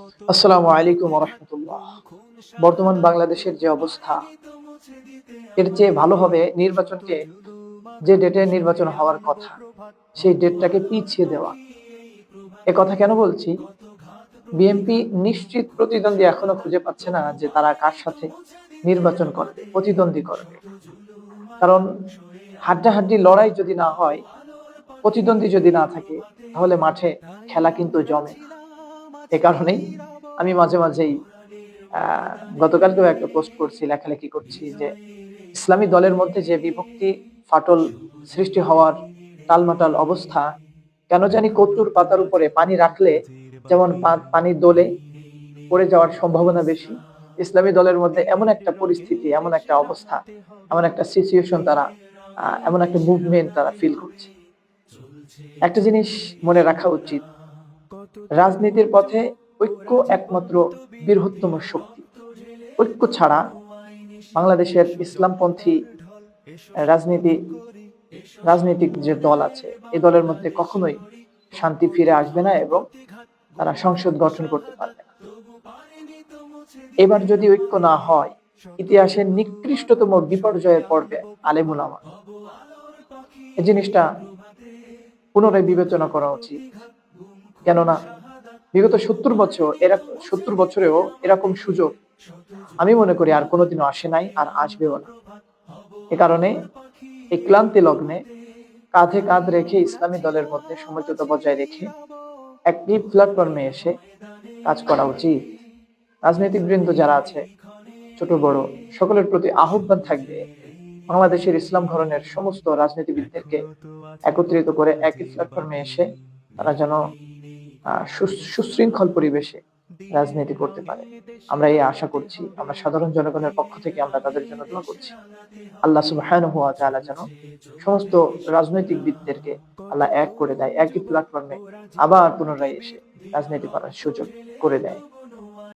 আসসালামু আলাইকুম রহমতুল্লাহ বর্তমান বাংলাদেশের যে অবস্থা, এর চেয়ে ভালো হবে নির্বাচনকে যে ডেটে নির্বাচন হওয়ার কথা, সেই ডেটটাকে পিছিয়ে দেওয়া। এ কথা কেন বলছি? বিএনপি নিশ্চিত প্রতিদ্বন্দ্বী এখনও খুঁজে পাচ্ছে না যে তারা কার সাথে নির্বাচন করবে, প্রতিদ্বন্দ্বী করবে। কারণ হাড্ডাহাড্ডি লড়াই যদি না হয়, প্রতিদ্বন্দ্বী যদি না থাকে, তাহলে মাঠে খেলা কিন্তু জমে। না। এ কারণেই আমি মাঝে মাঝেই গতকালকেও একটা পোস্ট করছি, লেখালেখি করছি যে ইসলামী দলের মধ্যে যে বিভক্তি, ফাটল সৃষ্টি হওয়ার টালমাটাল অবস্থা, কেন জানি কচুর পাতার উপরে পানি রাখলে যেমন পানি দোলে পড়ে যাওয়ার সম্ভাবনা বেশি, ইসলামী দলের মধ্যে এমন একটা পরিস্থিতি, এমন একটা অবস্থা, এমন একটা সিচুয়েশন তারা এমন একটা মুভমেন্ট তারা ফিল করছে। একটা জিনিস মনে রাখা উচিত রাজনীতির পথে ঐক্য একমাত্র বৃহত্তম শক্তি। ঐক্য ছাড়া বাংলাদেশের ইসলামপন্থী রাজনীতি, রাজনৈতিক যে দল আছে এই দলের মধ্যে কখনোই শান্তি ফিরে আসবে না এবং তারা সংসদ গঠন করতে পারবে না। এবার যদি ঐক্য না হয়, ইতিহাসের নিকৃষ্টতম বিপর্যয়ের পর্বে আলেমুল আমার এই জিনিসটা পুনরায় বিবেচনা করা উচিত। কেননা বিগত সত্তর বছর এরকম সত্তর বছরেও এরকম সুযোগ আমি মনে করি আর কোনোদিনও আসে নাই আর আসবেও না। এ কারণে এই ক্লান্তি লগ্নে কাঁধে কাঁধ রেখে ইসলামী দলের মধ্যে সমঝোতা বজায় রেখে একটি প্ল্যাটফর্মে এসে কাজ করা উচিত। রাজনৈতিক বৃন্দ যারা আছে, ছোট, বড়, সকলের প্রতি আহ্বান থাকবে বাংলাদেশের ইসলাম ধরনের সমস্ত রাজনীতিবিদদেরকে একত্রিত করে একই প্ল্যাটফর্মে এসে তারা যেন সুশৃঙ্খল পরিবেশে রাজনীতি করতে পারে। আমরা এই আশা করছি, আমরা সাধারণ জনগণের পক্ষ থেকে আমরা তাদের জন্য দোয়া করছি। আল্লাহ সুবহান ওয়া তাআলা যেন সমস্ত রাজনৈতিক বিদদেরকে আল্লাহ এক করে দেয়, একই প্ল্যাটফর্মে আবার পুনরায় এসে রাজনীতি করার সুযোগ করে দেয়।